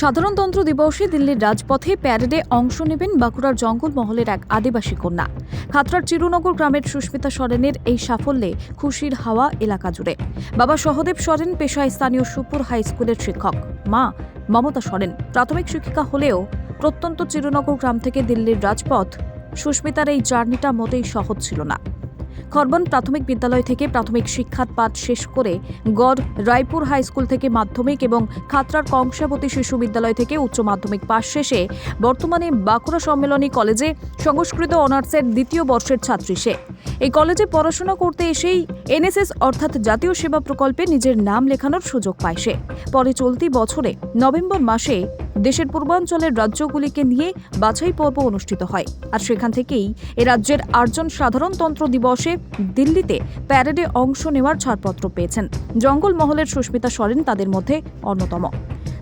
সাধারণতন্ত্র দিবসে দিল্লির রাজপথে প্যারেডে অংশ নেবেন বাঁকুড়ার জঙ্গলমহলের এক আদিবাসী কন্যা। খাতড়ার চিরুনগর গ্রামের সুস্মিতা সরেনের এই সাফল্যে খুশির হাওয়া এলাকা জুড়ে। বাবা সহদেব সরেন পেশায় স্থানীয় সুপুর হাই স্কুলের শিক্ষক। মা মমতা সরেন প্রাথমিক শিক্ষিকা হলেও প্রত্যন্ত চিরুনগর গ্রাম থেকে দিল্লির রাজপথ সুস্মিতার এই জার্নিটা মোটেই সহজ ছিল না। খরবন প্রাথমিক বিদ্যালয় থেকে প্রাথমিক শিক্ষার পাঠ শেষ করে গড় রায়পুর হাই স্কুল থেকে মাধ্যমিক এবং খাতড়ার কংসাবতী শিশু বিদ্যালয় থেকে উচ্চ মাধ্যমিক পাশ শেষে বর্তমানে বাঁকুড়া সম্মেলনী কলেজে সংস্কৃত অনার্সের দ্বিতীয় বর্ষের ছাত্রী সে। এই কলেজে পড়াশোনা করতে এসেই এনএসএস অর্থাৎ জাতীয় সেবা প্রকল্পে নিজের নাম লেখানোর সুযোগ পায় সে। পরে চলতি বছরে নভেম্বর মাসে দেশের পূর্বাঞ্চলের রাজ্যগুলিকে নিয়ে বাছাই পর্ব অনুষ্ঠিত হয়। আর সেখান থেকেই এ রাজ্যের আটজন সাধারণতন্ত্র দিবসে দিল্লিতে প্যারেডে অংশ নেওয়ার ছাড়পত্র পেয়েছেন। জঙ্গলমহলের সুস্মিতা সরেন তাদের মধ্যে অন্যতম।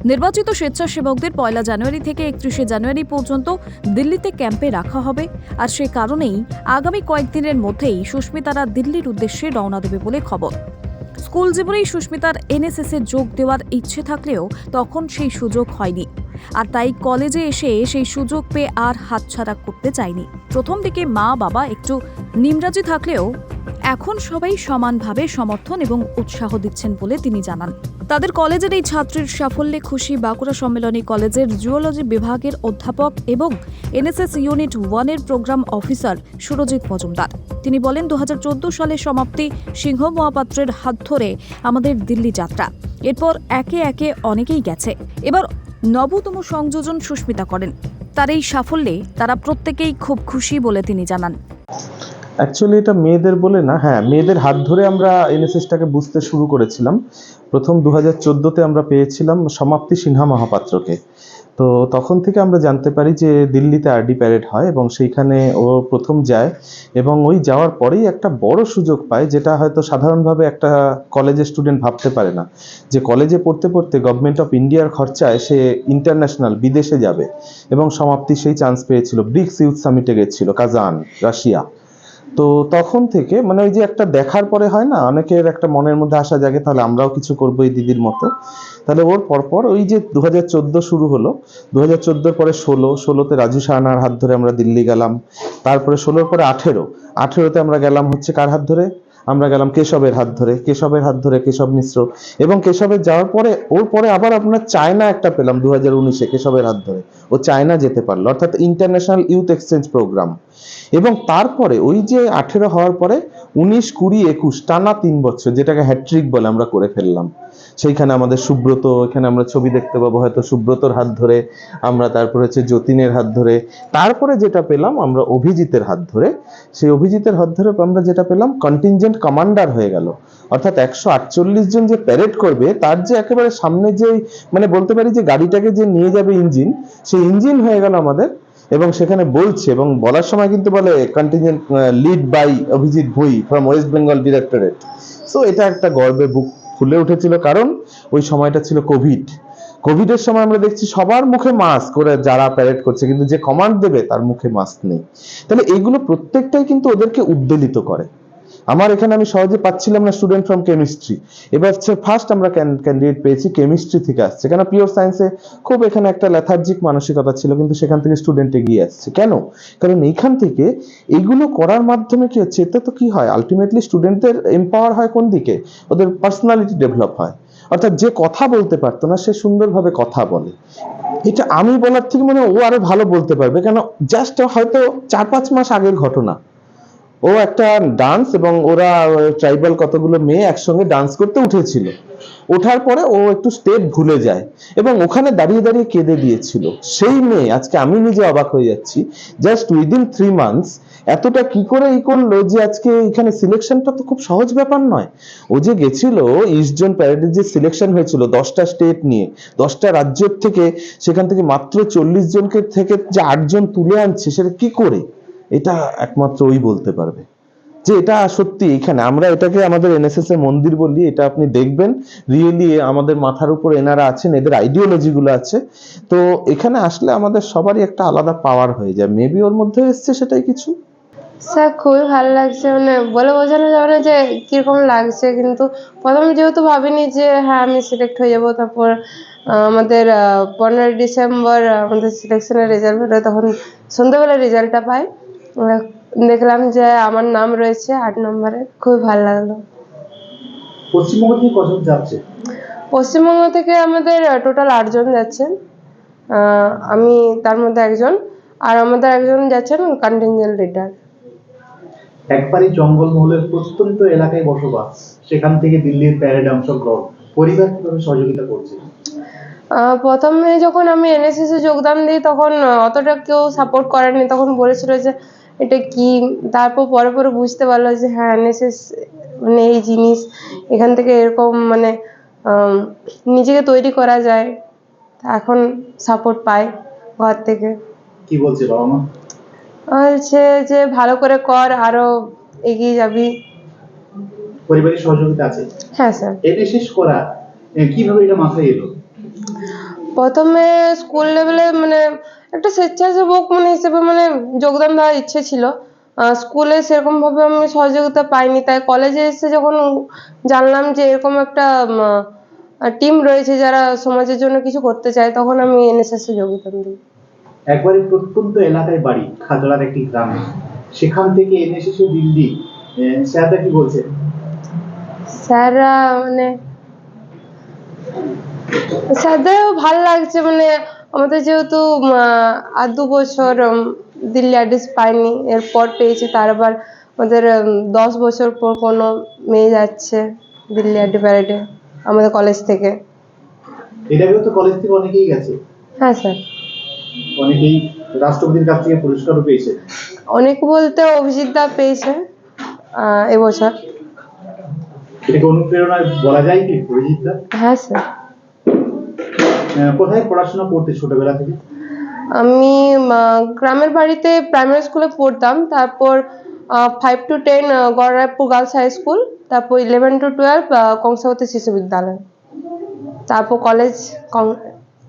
নির্বাচিত স্বেচ্ছাসেবকদের পয়লা জানুয়ারি থেকে একত্রিশে জানুয়ারি পর্যন্ত দিল্লিতে ক্যাম্পে রাখা হবে। আর সে কারণেই আগামী কয়েকদিনের মধ্যেই সুস্মিতারা দিল্লির উদ্দেশ্যে রওনা দেবে বলে খবর। স্কুল জীবনেই সুস্মিতার এনএসএস যোগ দেওয়ার ইচ্ছে থাকলেও তখন সেই সুযোগ হয়নি। আর তাই কলেজে এসে সেই সুযোগ পেয়ে আর হাতছাড়া করতে চায়নি। প্রথম দিকে মা বাবা একটু নিমরাজি থাকলেও এখন সবাই সমানভাবে সমর্থন এবং উৎসাহ দিচ্ছেন বলে তিনি জানান। তাদের কলেজের এই ছাত্রীর সাফল্যে খুশি বাঁকুড়া সম্মেলনী কলেজের জুওলজি বিভাগের অধ্যাপক এবং এনএসএস ইউনিট ওয়ানের প্রোগ্রাম অফিসার সুরজিৎ মজুমদার। তিনি বলেন, দুহাজার চোদ্দ সালে সমাপ্তি সিংহ মহাপাত্রের হাত ধরে আমাদের দিল্লি যাত্রা। এরপর একে একে অনেকেই গেছে। এবার নবতম সংযোজন সুস্মিতা করেন। তার এই সাফল্যে তারা প্রত্যেকেই খুব খুশি বলে তিনি জানান। অ্যাকচুয়ালি এটা মেয়েদের বলে না হ্যাঁ মেয়েদের হাত ধরে আমরা এনএসএসটাকে বুঝতে শুরু করেছিলাম। প্রথম দু হাজার চোদ্দোতে আমরা পেয়েছিলাম সমাপ্তি সিনহা মহাপাত্রকে। তো তখন থেকে আমরা জানতে পারি যে দিল্লিতে আরডি প্যারেড হয় এবং সেইখানে ও প্রথম যায় এবং ওই যাওয়ার পরেই একটা বড় সুযোগ পায় যেটা হয়তো সাধারণভাবে একটা কলেজের স্টুডেন্ট ভাবতে পারে না। যে কলেজে পড়তে পড়তে গভর্নমেন্ট অফ ইন্ডিয়ার খরচায় সে ইন্টারন্যাশনাল বিদেশে যাবে এবং সমাপ্তি সেই চান্স পেয়েছিল। ব্রিক্স ইউথ সামিটে গেছিল কাজান রাশিয়া তো তখন থেকে মানে ওই যে একটা দেখার পরে হয় না, অনেকের একটা মনের মধ্যে আসা জাগে, তাহলে আমরাও কিছু করব এই দিদির মতো। তাহলে ওর পরপর ওই যে দু হাজার চোদ্দ শুরু হলো দু হাজার পরে ষোলো, ষোলোতে রাজু সাহানার হাত ধরে আমরা দিল্লি গেলাম, তারপরে ষোলোর পরে আঠেরো, আঠেরোতে আমরা গেলাম হচ্ছে কার হাত ধরে? আমরা গেলাম কেশবের হাত ধরে, কেশবের হাত ধরে কেশব মিশ্র। এবং কেশবের যাওয়ার পরে, ওর পরে আবার আপনার চায়না একটা পেলাম দু হাজার উনিশে কেশবের হাত ধরে। ও চায়না যেতে পারল, অর্থাৎ ইন্টারন্যাশনাল ইউথ এক্সচেঞ্জ প্রোগ্রাম এবং তারপরে, ওই যে আঠেরো হওয়ার পরে, উনিশ কুড়ি একুশ, টানা তিন বছর, যেটাকে হ্যাট্রিক বলে আমরা করে ফেললাম। সেইখানে আমাদের সুব্রত, এখানে আমরা ছবি দেখতে পাবো, হয়তো সুব্রতর হাত ধরে আমরা তারপরে হচ্ছে যতীনের হাত ধরে। তারপরে যেটা পেলাম আমরা অভিজিতের হাত ধরে। সেই অভিজিতের হাত ধরে আমরা যেটা পেলাম কন্টিনজেন্ট কমান্ডার হয়ে গেল। অর্থাৎ একশো আটচল্লিশ জন যে প্যারেড করবে, তার যে একেবারে সামনে যে মানে বলতে পারি যে গাড়িটাকে যে নিয়ে যাবে ইঞ্জিন সেই ইঞ্জিন হয়ে গেল আমাদের। এবং সেখানে বলছে, এবং বলার সময় কিন্তু বলে contingent lead by Abhijit Bhui from west Bengal directorate so এটা একটা গর্বে বুক ফুলে উঠেছিল কারণ ওই সময়টা ছিল কোভিড কোভিডের সময় আমরা দেখছি সবার মুখে মাস্ক ওরা যারা প্যারেড করছে, কিন্তু যে কমান্ড দেবে তার মুখে মাস্ক নেই। তাহলে এগুলো প্রত্যেকটাই কিন্তু ওদেরকে উদ্বেলিত করে। আমার এখানে আমি সহজে পাচ্ছিলাম না স্টুডেন্ট ফ্রম কেমিস্ট্রি এবার হচ্ছে ফার্স্ট আমরা ক্যান্ডিডেট পেয়েছি কেমিস্ট্রি থেকে আসছে। কেন? পিওর সায়েন্সে খুব এখানে একটা ল্যাথার্জিক মানসিকতা ছিল, কিন্তু সেখান থেকে স্টুডেন্ট এগিয়ে আসছে। কেন? কারণ এইখান থেকে এগুলো করার মাধ্যমে কি হচ্ছে? এতে তো কি হয়? আলটিমেটলি স্টুডেন্টদের এম্পাওয়ার হয় কোন দিকে? ওদের পার্সোনালিটি ডেভেলপ হয়। অর্থাৎ যে কথা বলতে পারতো না, সে সুন্দরভাবে কথা বলে। এটা আমি বলার থেকে মনে ও আরও ভালো বলতে পারবে। কেন? জাস্ট হয়তো চার পাঁচ মাস আগের ঘটনা। ও একটা ডান্স এবং ওরা ট্রাইবাল কতগুলো মেয়ে একসঙ্গে ডান্স করতে উঠেছিল। ওঠার পরে ও একটু স্টেপ ভুলে যায় এবং ওখানে দাঁড়িয়ে দাঁড়িয়ে কেঁদে দিয়েছিল। সেই মেয়ে, আজকে আমি নিজে অবাক হয়ে যাচ্ছি জাস্ট উইদিন থ্রি মান্থস এতটা কি করে ই করল যে আজকে এখানে সিলেকশনটা তো খুব সহজ ব্যাপার নয়। ও যে গেছিল ইস্টজন প্যারেডের যে সিলেকশন হয়েছিল দশটা স্টেট নিয়ে, দশটা রাজ্যের থেকে, সেখান থেকে মাত্র চল্লিশ জনকে থেকে যে আটজন তুলে আনছে, সেটা কি করে? এটা একমাত্র ওই বলতে পারবে। যে এটা সত্যি এখানে, আমরা এটাকে আমাদের এনএসএস এর মন্দির বলি, এটা আপনি দেখবেন। রিয়েলি আমাদের মাথার উপর এনারা আছেন, এদের আইডিওলজি গুলো আছে। তো এখানে আসলে আমাদের সবারই একটা আলাদা পাওয়ার হয়ে যায়। মেবি ওর মধ্যে এসছে সেটাই কিছু। স্যার, খুবই ভালো লাগছে। মানে বলে বোঝানো যাবে না যে কীরকম লাগছে, কিন্তু প্রথমে যেহেতু ভাবিনি যে হ্যাঁ আমি সিলেক্ট হয়ে যাব, তারপর আমাদের পনেরোই ডিসেম্বর, আমাদের সিলেকশনের রেজাল্ট বেরোয় তখন সন্ধ্যাবেলা রেজাল্টটা পাই। দেখলাম যে আমার নাম রয়েছে আট নম্বরে খুবই ভালো লাগল। পশ্চিমবঙ্গ থেকে কজন যাচ্ছে? পশ্চিমবঙ্গ থেকে আমাদের টোটাল আটজন যাচ্ছেন। আহ, আমি তার মধ্যে একজন আর আমাদের একজন যাচ্ছেন কন্টিনজেন্ট লিডার একবারই জঙ্গলমহলের প্রত্যন্ত এলাকায় বসবাস সেখান থেকে দিল্লির প্যারেডে অংশগ্রহণ পরিবার কীভাবে সহযোগিতা করছে? প্রথমে যখন আমি এনএসএস এ যোগদান দিই তখন অতটা কেউ সাপোর্ট করেনি তখন বলেছিল যে এটা কি? তারপর পরে পরে বুঝতে পারল যে হ্যাঁ এনএসএস মানে এই জিনিস এখান থেকে এরকম মানে নিজেকে তৈরি করা যায় এখন সাপোর্ট পাই ঘর থেকে। কি বলছে বাবা মা? বলছে যে ভালো করে কর আরও এগিয়ে যাবি। পরিবারের সহযোগিতা আছে? হ্যাঁ স্যার। এটা শেষ করা কীভাবে এটা মাথায় এলো? প্রথমে স্কুল লেভেলে মানে একটা স্বেচ্ছাসেবক মানে হিসেবে মানে যোগদান দেওয়ার ইচ্ছে ছিল। স্কুলে সেরকম ভাবে আমি সহযোগিতা পাইনি। তাই কলেজে এসে যখন জানলাম যে এরকম একটা টিম রয়েছে যারা সমাজের জন্য কিছু করতে চায় তখন আমি এনএসএস এ যোগদান দিই। একবারে প্রত্যন্ত এলাকায় বাড়ি খাজড়ার একটি গ্রামে। সেখান থেকে এনে শেষে দিল্লি। এ, স্যাররা কি বলছে? স্যাররা মানে স্যারদেরও ভালো লাগছে। মানে আমাদের যেহেতু আর দু বছর দিল্লি অ্যাড্রেস পাইনি এরপর পেয়েছি তার আবার আমাদের দশ বছর পর কোনো মেয়ে যাচ্ছে দিল্লি অ্যাড্রে প্যারেডে আমাদের কলেজ থেকে। এটা তো কলেজ থেকে অনেকেই গেছে। হ্যাঁ স্যার। অনেকেই রাষ্ট্রপতির কাছ থেকে পুরস্কারও পেয়েছে। অনেক বলতে অভিজিৎ দা পেয়েছে এবছর। এটাকে অনুপ্রেরণায় বলা যায় কি অভিজিৎদা হ্যাঁ স্যার। কোথায় পড়াশোনা করতে ছোটবেলা থেকে? আমি গ্রামের বাড়িতে প্রাইমারি স্কুলে পড়তাম তারপর five to ten Garraipur girls high school তারপর eleven to twelve Kangsabati Shishu Vidyalaya তারপর কলেজ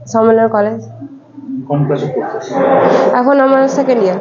সম্মেলন কলেজ এখন আমার সেকেন্ড ইয়ার